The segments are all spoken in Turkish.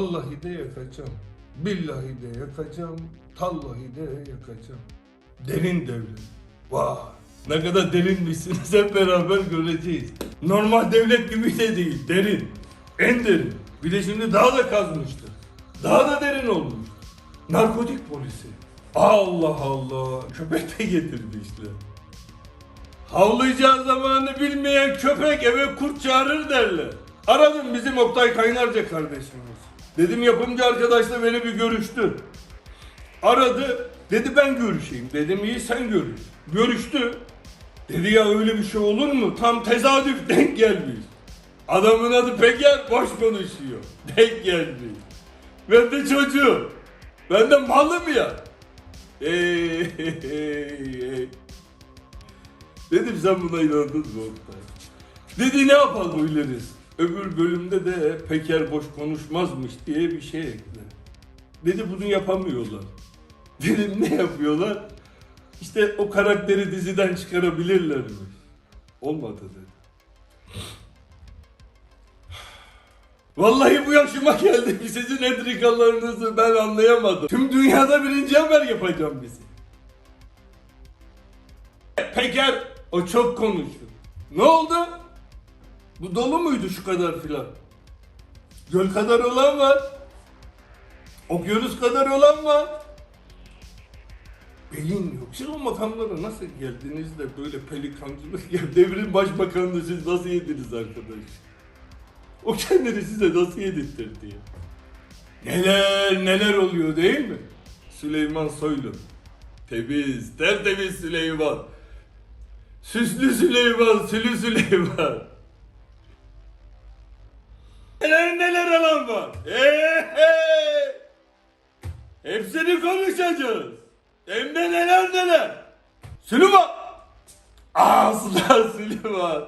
Vallahi de yakacağım. Billahi de yakacağım. Tallahi de yakacağım. Derin devlet. Vay. Ne kadar derinmişsiniz hep beraber göreceğiz. Normal devlet gibi de değil. Derin. En derin. Bir de şimdi daha da kazmıştır. Daha da derin olmuş. Narkotik polisi. Allah Allah. Köpek de getirmişler. Havlayacağı zamanı bilmeyen köpek eve kurt çağırır derler. Aradım bizim Oktay Kaynarca kardeşimiz. Dedim yapımcı arkadaşla beni bir görüştü. Aradı. Dedi ben görüşeyim. Dedim iyi sen görüş. Görüştü. Dedi ya öyle bir şey olur mu? Tam tesadüf denk gelmiş. Adamın adı Peker boş konuşuyor. Denk gelmiş. Ben de çocuğum. Ben de malım ya. Ey, ey, ey. Dedim sen buna inandın mı? Dedi ne yapalım uyleriz? Öbür bölümde de Peker boş konuşmazmış diye bir şey ekle. Dedi bunu yapamıyorlar. Dedim ne yapıyorlar? İşte o karakteri diziden çıkarabilirlermiş. Olmadı dedi. Vallahi bu yaşıma geldim. Sizin entrikalarınızı ben anlayamadım. Tüm dünyada birinci haber yapacağım bizi. Peker o çok konuştu. Ne oldu? Bu dolu muydu şu kadar filan? Göl kadar olan var. Okyanus kadar olan var. Beyin yok. Siz o makamlara nasıl geldiniz de böyle pelikancılık ya devrin başbakanını siz nasıl yediniz arkadaş? O kendini size nasıl yedirtirdi ya? Neler neler oluyor değil mi? Süleyman Soylu. Temiz, tertemiz Süleyman. Süslü Süleyman, Sülü Süleyman. Neler neler alan var. Hey. Hepsini konuşacağız. Hem de neler neler. Süleyman. Asla Süleyman.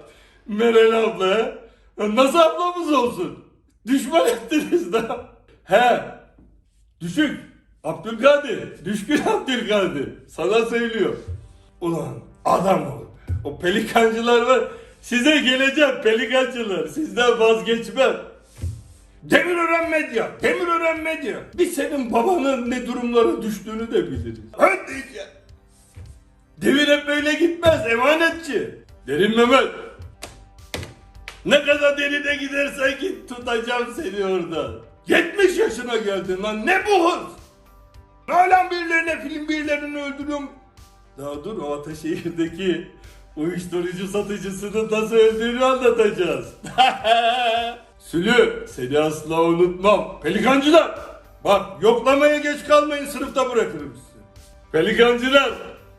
Meral abla. Nasıl ablamız olsun? Düşman ettiniz da. He. Düşük. Abdülkadir. Düşkün Abdülkadir. Sana söylüyor. Ulan adam ol. O pelikancılar var. Size geleceğim pelikancılar. Sizden vazgeçmem. Demirören Medya. Demirören Medya. Biz senin babanın ne durumlara düştüğünü de biliriz. Hadi ya. Devir hep böyle gitmez emanetçi. Derin Mehmet. Ne kadar derine gidersen git tutacağım seni orada. 70 yaşına geldin lan ne bu hız? Hala birilerine film birilerini öldürüyorum. Daha dur o Ataşehir'deki uyuşturucu satıcısını nasıl öldüğünü anlatacağız. Sülü seni asla unutmam. Pelikancılar bak yoklamaya geç kalmayın sınıfta bırakırım sizi. Pelikancılar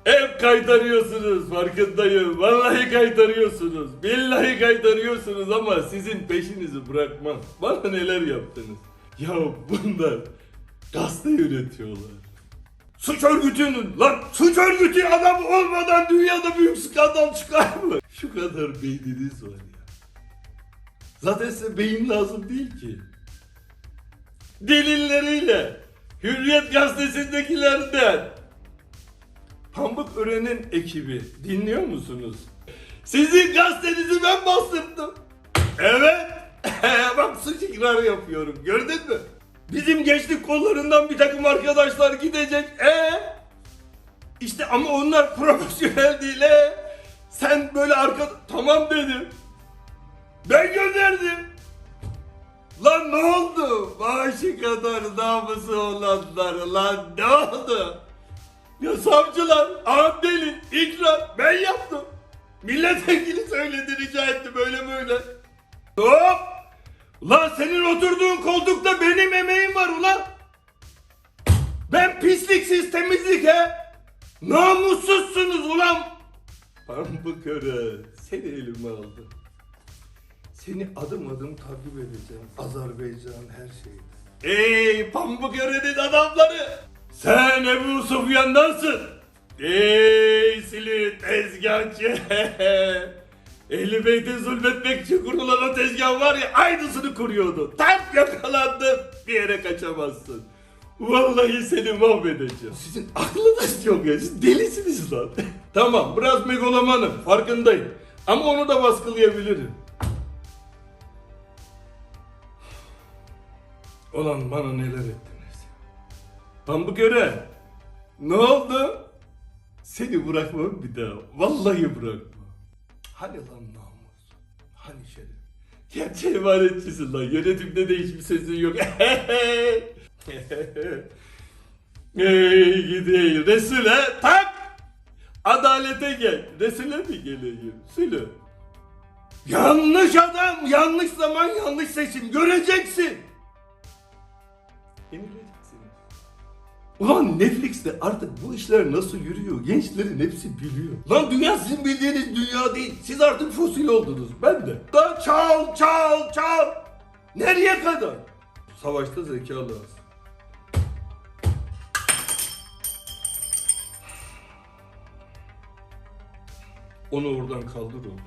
hep kaytarıyorsunuz farkındayım. Vallahi kaytarıyorsunuz. Billahi kaytarıyorsunuz ama sizin peşinizi bırakmam. Bana neler yaptınız. Ya bunlar gazete yönetiyorlar. Suç örgütünün lan suç örgütü adam olmadan dünyada büyük skandal çıkar mı? Şu kadar beyniniz var ya. Zaten size beyin lazım değil ki. Delilleriyle Hürriyet gazetesindekilerden Pamuk Ören'in ekibi dinliyor musunuz? Sizin gazetenizi ben bastırdım. Evet. Bak suç ikrarı yapıyorum. Gördün mü? Bizim gençlik kollarından bir takım arkadaşlar gidecek. E işte ama onlar profesyonel değil. E? Sen böyle arka... Tamam dedim. Ben gönderdim. Lan ne oldu? Maaşı kadar namusu olanlar lan ne oldu? Ya savcılar, ağam deli, ikrar ben yaptım. Milletvekili söyledi rica etti böyle böyle. Hop! Ulan senin oturduğun koltukta benim emeğim var ulan. Ben pisliksiz temizlik he. Namussuzsunuz ulan. Pamuk öre seni elime aldım. Seni adım adım takip edeceğim. Azerbaycan her şeyde. Ey Pamuk örenin adamları. Sen Ebu Sufyan'dansın. Ey Silin tezgahçı. Ehli Beyt'e zulmetmek için kurulan o tezgah var ya aynısını kuruyordu. Tam yakalandın bir yere kaçamazsın. Vallahi seni mahvedeceğim. Sizin aklınız yok ya. Siz delisiniz lan. tamam biraz megalomanım farkındayım. Ama onu da baskılayabilirim. Ulan bana neler ettiniz. Pambuk Ören. Ne oldu? Seni bırakmam bir daha. Vallahi bırakmam. Hani lan namus? Hani şeref? Gerçi emanetçisin lan. Yönetimde de hiçbir sözün yok. Ey gideyim. Resul'e tak. Adalete gel. Resul'e mi geleyim? Söyle. Yanlış adam, yanlış zaman, yanlış seçim. Göreceksin. Yenileceksiniz. Ulan Netflix'te artık bu işler nasıl yürüyor? Gençlerin hepsi biliyor. Lan dünya sizin bildiğiniz dünya değil. Siz artık fosil oldunuz. Ben de. Da çal, çal, çal. Nereye kadar? Savaşta zeka lazım. Onu oradan kaldır oğlum.